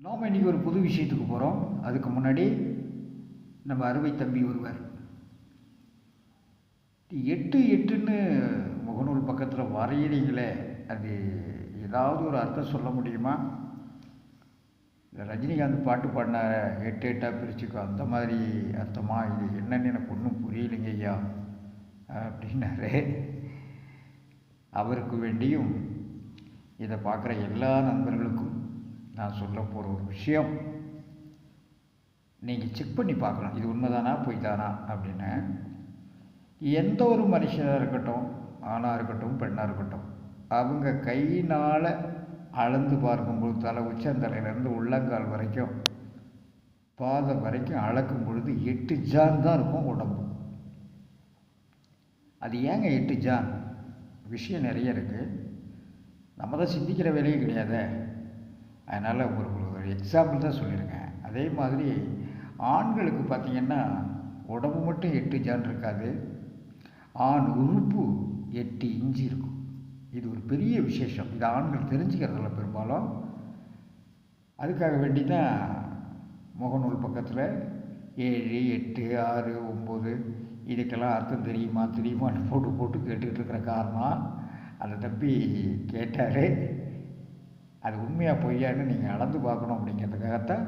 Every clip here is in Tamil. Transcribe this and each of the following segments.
நாம் இன்றைக்கி ஒரு புது விஷயத்துக்கு போகிறோம் அதுக்கு முன்னாடி நம்ம அறுவை தம்பி ஒருவர். எட்டு எட்டுன்னு முகநூல் பக்கத்தில் வரையிறீங்களே அது ஏதாவது ஒரு அர்த்தம் சொல்ல முடியுமா? இந்த ரஜினிகாந்த் பாட்டு பாடினார எட்டு எட்டாக பிரிச்சுக்கோ அந்த மாதிரி அர்த்தமாக இது என்னன்னு எனக்கு ஒன்றும் புரியலைங்க ஐயா அப்படின்னாரு. அவருக்கு வேண்டியும் இதை பார்க்குற எல்லா நண்பர்களுக்கும் நான் சொல்ல போகிற ஒரு விஷயம் நீங்கள் செக் பண்ணி பார்க்கலாம். இது உண்மைதானா பொய்தானா அப்படின்னு. எந்த ஒரு மனுஷனாக இருக்கட்டும் ஆணாக இருக்கட்டும் பெண்ணாக இருக்கட்டும் அவங்க கையினால் அளந்து பார்க்கும்போது தலை உச்சந்தலையிலேருந்து உள்ளங்கால் வரைக்கும் பாதம் வரைக்கும் அளக்கும் பொழுது எட்டு ஜான் தான் இருக்கும் உடம்பு. அது ஏங்க எட்டு ஜான்? விஷயம் நிறைய இருக்குது நம்ம தான் சிந்திக்கிற வேலையே கிடையாதே. அதனால் ஒரு ஒரு எக்ஸாம்பிள் தான் சொல்லியிருக்கேன். அதே மாதிரி ஆண்களுக்கு பார்த்திங்கன்னா உடம்பு மட்டும் எட்டு ஜான் இருக்காது. ஆண் உறுப்பு எட்டு இஞ்சி இருக்கும். இது ஒரு பெரிய விசேஷம். இது ஆண்கள் தெரிஞ்சுக்கிறதில்ல பெரும்பாலும். அதுக்காக வேண்டி தான் முகநூல் பக்கத்தில் ஏழு எட்டு ஆறு ஒம்பது இதுக்கெல்லாம் அர்த்தம் தெரியுமா தெரியுமான்னு போட்டு போட்டு கேட்டுக்கிட்டு இருக்கிற காரணம். அதை தப்பி கேட்டார் அது உண்மையாக பொய்யான்னு நீங்கள் அளந்து பார்க்கணும் அப்படிங்கிறதுக்காகத்தான்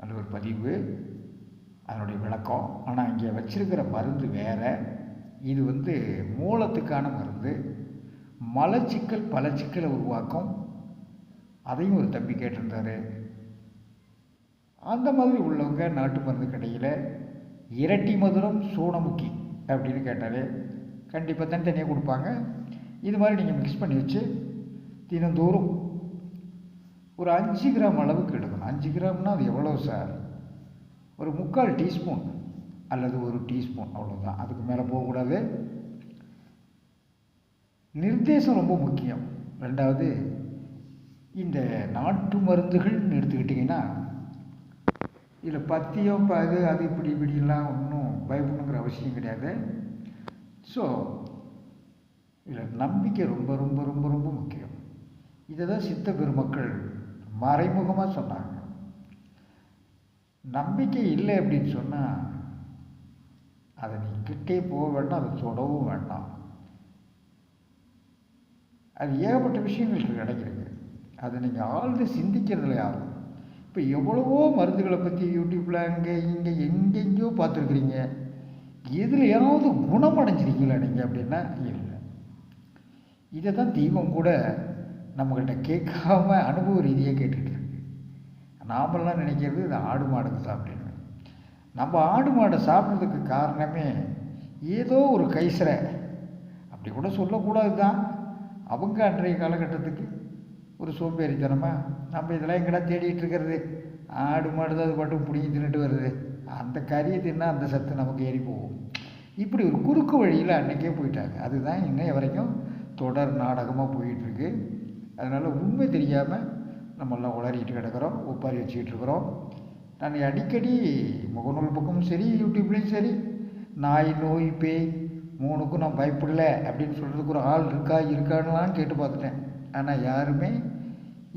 அது ஒரு பதிவு அதனுடைய விளக்கம். ஆனால் இங்கே வச்சிருக்கிற மருந்து வேறு. இது வந்து மூலத்துக்கான மருந்து. மலச்சிக்கல் பல சிக்கலை உருவாக்கும். அதையும் ஒரு தம்பி கேட்டிருந்தார். அந்த மாதிரி உள்ளவங்க நாட்டு மருந்து கடையில் இரட்டி மதுரம் சூனமுக்கி அப்படின்னு கேட்டாலே கண்டிப்பாக தனித்தனியாக கொடுப்பாங்க. இது மாதிரி நீங்கள் மிக்ஸ் பண்ணி வச்சு தினந்தோறும் ஒரு அஞ்சு கிராம் அளவுக்கு எடுக்கணும். அஞ்சு கிராம்னால் அது எவ்வளோ சார் ஒரு முக்கால் டீஸ்பூன் அல்லது ஒரு டீஸ்பூன் அவ்வளோதான் அதுக்கு மேலே போகக்கூடாது. நிர்தேசம் ரொம்ப முக்கியம். ரெண்டாவது இந்த நாட்டு மருந்துகள்னு எடுத்துக்கிட்டிங்கன்னா இதில் பத்தியம் இப்போ அது அது இப்படி இப்படிலாம் ஒன்றும் பயப்படணுங்கிற அவசியம் கிடையாது. ஸோ இதில் நம்பிக்கை ரொம்ப ரொம்ப ரொம்ப ரொம்ப முக்கியம். இதை தான் சித்த பெருமக்கள் மறைமுகமாக சொன்னாங்க. நம்பிக்கை இல்லை அப்படின்னு சொன்னால் அதை நீ கிட்டே போக வேண்டாம் அதை தொடவும் வேண்டாம். அது ஏகப்பட்ட விஷயங்கள் கிடைக்கிறது அதை நீங்கள் ஆழ்ந்து சிந்திக்கிறதுல யாரும் இப்போ எவ்வளவோ மருந்துகளை பற்றி யூடியூப்பில் அங்கே இங்கே எங்கெங்கேயோ பார்த்துருக்குறீங்க. எதுலையாவது குணமடைஞ்சிருக்கீங்களா நீங்கள் அப்படின்னா இல்லை. இதை தான் தெய்வம் கூட நம்மக்கிட்ட கேட்காம அனுபவ ரீதியாக கேட்டுட்டு இருக்கு. நாமெல்லாம் நினைக்கிறது இது ஆடு மாடுக்கு சாப்பிடணும் நம்ம ஆடு மாடை சாப்பிட்றதுக்கு காரணமே ஏதோ ஒரு கைசரை அப்படி கூட சொல்லக்கூடாது தான் அவங்க அன்றைய காலகட்டத்துக்கு ஒரு சோம்பேறித்தனமாக நம்ம இதெல்லாம் எங்கடா தேடிட்டு இருக்கிறது? ஆடு மாடு தான் அது மட்டும் பிடிங்கி தின்னுட்டு வருது. அந்த கறியை தின்னா அந்த சத்து நமக்கு ஏறி போகும். இப்படி ஒரு குறுக்கு வழியில் அன்றைக்கே போயிட்டாங்க. அதுதான் இன்னைய வரைக்கும் தொடர் நாடகமாக போயிட்டுருக்கு அதனால் உண்மை தெரியாமல் நம்மெல்லாம் உளறிட்டு கிடக்கிறோம் ஒப்பாரி வச்சுக்கிட்டு இருக்கிறோம். நான் அடிக்கடி முகநூல் பக்கமும் சரி யூடியூப்லேயும் சரி நாய் நோய் பேய் மூணுக்கும் நான் பயப்படல அப்படின்னு சொல்கிறதுக்கு ஒரு ஆள் இருக்கா இருக்கான்லாம் கேட்டு பார்த்துட்டேன். ஆனால் யாருமே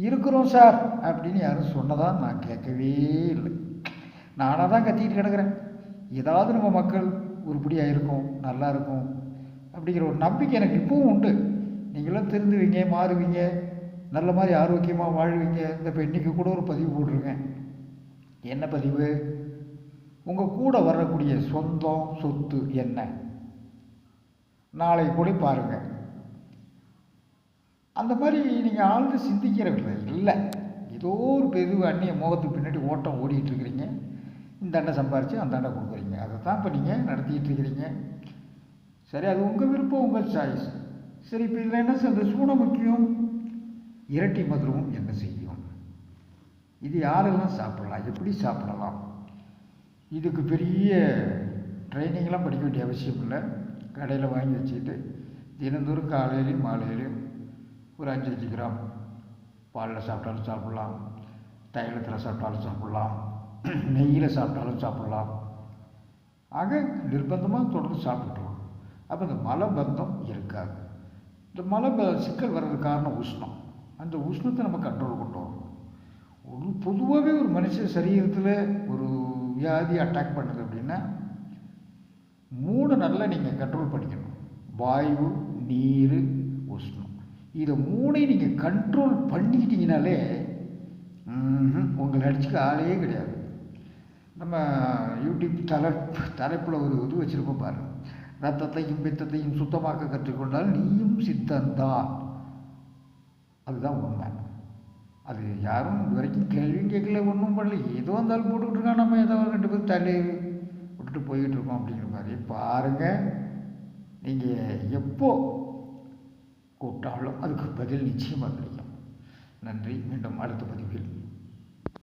இருக்கிறோம் சார் அப்படின்னு யாரும் சொன்னதாக நான் கேட்கவே இல்லை. நானாக தான் கத்திக்கிட்டு கிடக்கிறேன். ஏதாவது நம்ம மக்கள் உருப்படியாக இருக்கும் நல்லா இருக்கும் அப்படிங்கிற ஒரு நம்பிக்கை எனக்கு இப்பவும் உண்டு. நீங்களும் திருந்துவீங்க மாறுவீங்க நல்ல மாதிரி ஆரோக்கியமாக வாழ்வீங்க இந்த இப்போ இன்றைக்கி கூட ஒரு பதிவு போட்டிருக்கேன். என்ன பதிவு? உங்கள் கூட வரக்கூடிய சொந்தம் சொத்து என்ன? நாளை கூட பாருங்கள் அந்த மாதிரி நீங்கள் ஆழ்ந்து சிந்திக்கிறவில்லை இல்லை. ஏதோ ஒரு பெரிய அந்நிய முகத்துக்கு பின்னாடி ஓட்டம் ஓடிட்டுருக்கிறீங்க இந்த அண்டை சம்பாரித்து அந்த அண்டை கொடுக்குறீங்க. அதை தான் இப்போ நீங்கள் நடத்திக்கிட்டு இருக்கிறீங்க சரி அது உங்கள் விருப்பம் உங்கள் சாய்ஸ் சரி இப்போ இதில் என்ன சொல்கிறது இந்த சூட முக்கியம். இரட்டி மதுரமும் என்ன செய்யும்? இது யாரெல்லாம் சாப்பிடலாம் எப்படி சாப்பிடலாம்? இதுக்கு பெரிய ட்ரைனிங்லாம் படிக்க வேண்டிய அவசியம் இல்லை. கடையில் வாங்கி வச்சுக்கிட்டு தினந்தோறும் காலையிலையும் மாலையிலையும் ஒரு அஞ்சு அஞ்சு கிராம் பாலில் சாப்பிட்டாலும் சாப்பிட்லாம். தைலத்தில் சாப்பிட்டாலும் சாப்பிட்லாம். நெய்யில் சாப்பிட்டாலும் சாப்பிட்லாம். ஆக நிர்பந்தமாக தொடர்ந்து சாப்பிட்டுருவோம் அப்போ இந்த மலபந்தம் இருக்காது. இந்த மலை சிக்கல் வர்றதுக்கு காரணம் உஷ்ணம். அந்த உஷ்ணத்தை நம்ம கண்ட்ரோல் கொண்டு வரணும் ஒரு மனுஷ சரீரத்தில் ஒரு வியாதி அட்டாக் பண்ணுது அப்படின்னா மூணு நல்லா நீங்கள் கண்ட்ரோல் பண்ணிக்கணும். வாயு நீர் உஷ்ணம். இதை மூணையும் நீங்கள் கண்ட்ரோல் பண்ணிக்கிட்டீங்கனாலே உங்களை அடிச்சுக்க ஆளே கிடையாது. நம்ம யூடியூப் தலை தலைப்பில் ஒரு இது வச்சுருப்போம் பாரு ரத்தத்தையும் பித்தத்தையும் சுத்தமாக்க கற்றுக்கொண்டால் நீயும் சித்தந்தான். அதுதான் உண்மை. அது யாரும் இது வரைக்கும் கேள்வியும் கேட்கல ஒன்றும் பண்ணல. ஏதோ இருந்தாலும் போட்டுக்கிட்டு இருக்கான். நம்ம ஏதோ ரெண்டு பேரும் தள்ளி விட்டுட்டு போய்கிட்டு இருக்கோம் அப்படிங்கிற மாதிரி. பாருங்கள் நீங்கள் எப்போ கூப்பிட்டாலும் அதுக்கு பதில் நிச்சயமாக கிடைக்கும். நன்றி. மீண்டும் அடுத்த பதிவில்